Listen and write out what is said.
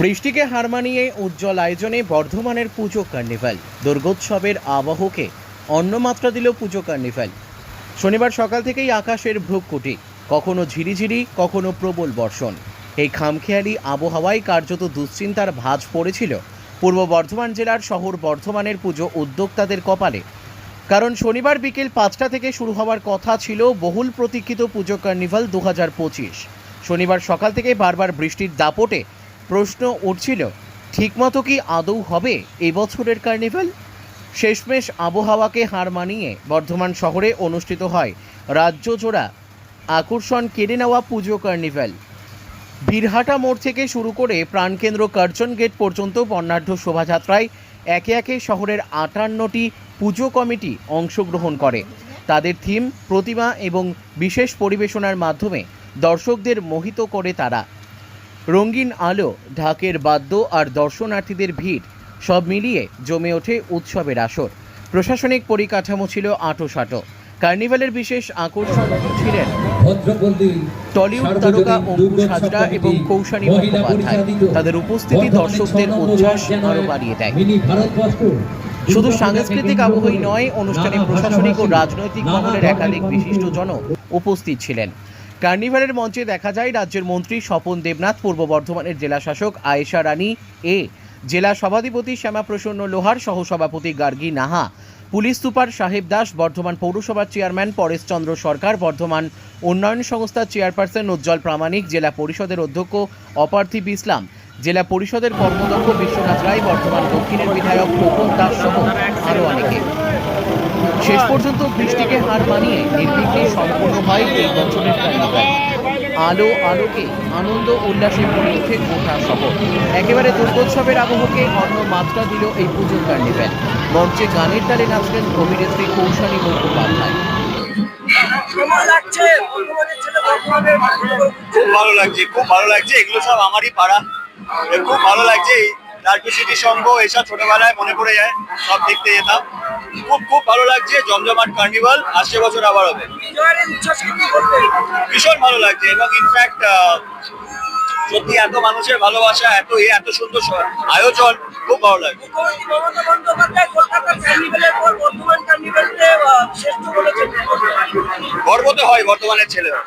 বৃষ্টিকে হার মানিয়ে উজ্জ্বল আয়োজনে বর্ধমানের পুজো কার্নিভাল। দুর্গোৎসবের আবহকে অন্নমাত্রা দিল পুজো কার্নিভাল। শনিবার সকাল থেকেই আকাশের ভ্রুকুটি, কখনো ঝিরিঝিরি, কখনো প্রবল বর্ষণ। এই খামখেয়ালি আবহাওয়ায় কার্যত দুশ্চিন্তার ভাঁজ পড়েছিল পূর্ব বর্ধমান জেলার শহর বর্ধমানের পুজো উদ্যোক্তাদের কপালে। কারণ শনিবার বিকেল পাঁচটা থেকে শুরু হওয়ার কথা ছিল বহুল প্রতীক্ষিত পুজো কার্নিভাল দু হাজার পঁচিশ। শনিবার সকাল থেকে বারবার বৃষ্টির দাপটে প্রশ্ন উঠছিল, ঠিকমতো কি আদৌ হবে এবছরের কার্নিভাল? শেষমেশ আবহাওয়াকে হার মানিয়ে বর্ধমান শহরে অনুষ্ঠিত হয় রাজ্যজোড়া আকর্ষণ কেড়ে নেওয়া পুজো কার্নিভাল। বীরহাটা মোড় থেকে শুরু করে প্রাণকেন্দ্র কার্জন গেট পর্যন্ত বর্ণাঢ্য শোভাযাত্রায় একে একে শহরের আটান্নটি পুজো কমিটি অংশগ্রহণ করে। তাদের থিম প্রতিমা এবং বিশেষ পরিবেশনার মাধ্যমে দর্শকদের মোহিত করে তারা। রঙিন আলো ঢাকের বাদ্য আর দর্শনার্থীদের ভিড় সব মিলিয়ে জমে ওঠে উৎসবের আসর। প্রশাসনিক পরিকাঠামো ছিল আঁটোসাঁটো। কার্নিভালের বিশেষ আকর্ষণ ছিলেন টলিউড তারকা অঙ্কুশ হাজরা এবং কৌশানী মুখোপাধ্যায় তাদের উপস্থিতি দর্শকদের উচ্ছ্বাস আরও বাড়িয়ে দেয়। শুধু সাংস্কৃতিক আবহই নয় অনুষ্ঠানে প্রশাসনিক ও রাজনৈতিক মহলের একাধিক বিশিষ্টজন উপস্থিত ছিলেন। কার্নিভালের মঞ্চে দেখা যায় রাজ্যের মন্ত্রী স্বপন দেবনাথ, পূর্ব বর্ধমানের জেলা শাসক আয়েশা রানী, এ জেলা সভাধিপতি শ্যামাপ্রসন্ন লোহার, সহসভাপতি গার্গী নাহা, পুলিশ সুপার সাহেব দাস, বর্ধমান পৌরসভার চেয়ারম্যান পরেশচন্দ্র সরকার, বর্ধমান উন্নয়ন সংস্থার চেয়ারপারসন উজ্জ্বল প্রামাণিক, জেলা পরিষদের অধ্যক্ষ অপার্থিব ইসলাম জেলা পরিষদের কর্মদক্ষ বিশ্বনাথ রায়, বর্ধমান দক্ষিণের বিধায়ক খোকন দাস সহ আরও অনেকে। শেষ পর্যন্ত বৃষ্টিকে হার মানিয়ে নির্বিঘ্নে সম্পূর্ণ হয় এই বছরের কার্নিভাল আলো আলোকে আনন্দ উল্লাসে ভরে ওঠে গোটা শহর। একেবারে দুর্গোৎসবের আবহকে অন্য মাত্রা দিল এই পুজোর কার্নিভাল মঞ্চে গানের তালে নাচলেন অভিনেত্রী কৌশানী মুখোপাধ্যায়। খুব ভালো লাগছে খুব ভালো লাগছে এগুলো সব আমারই পাড়া। খুব ভালো লাগছে এই রাজু সিটি সংঘ এসব ছোটবেলায় মনে পড়ে যায় সব দেখতে যেতাম। খুব খুব ভালো লাগছে জমজমাট কার্নিভাল আসছে বছর আবার হবে। ভীষণ ভালো লাগছে এবং ইনফ্যাক্ট সত্যি এত মানুষের ভালোবাসা এত এ এত সুন্দর আয়োজন খুব ভালো বলেছেন। গর্ব তো হয় বর্তমানের ছেলেরা।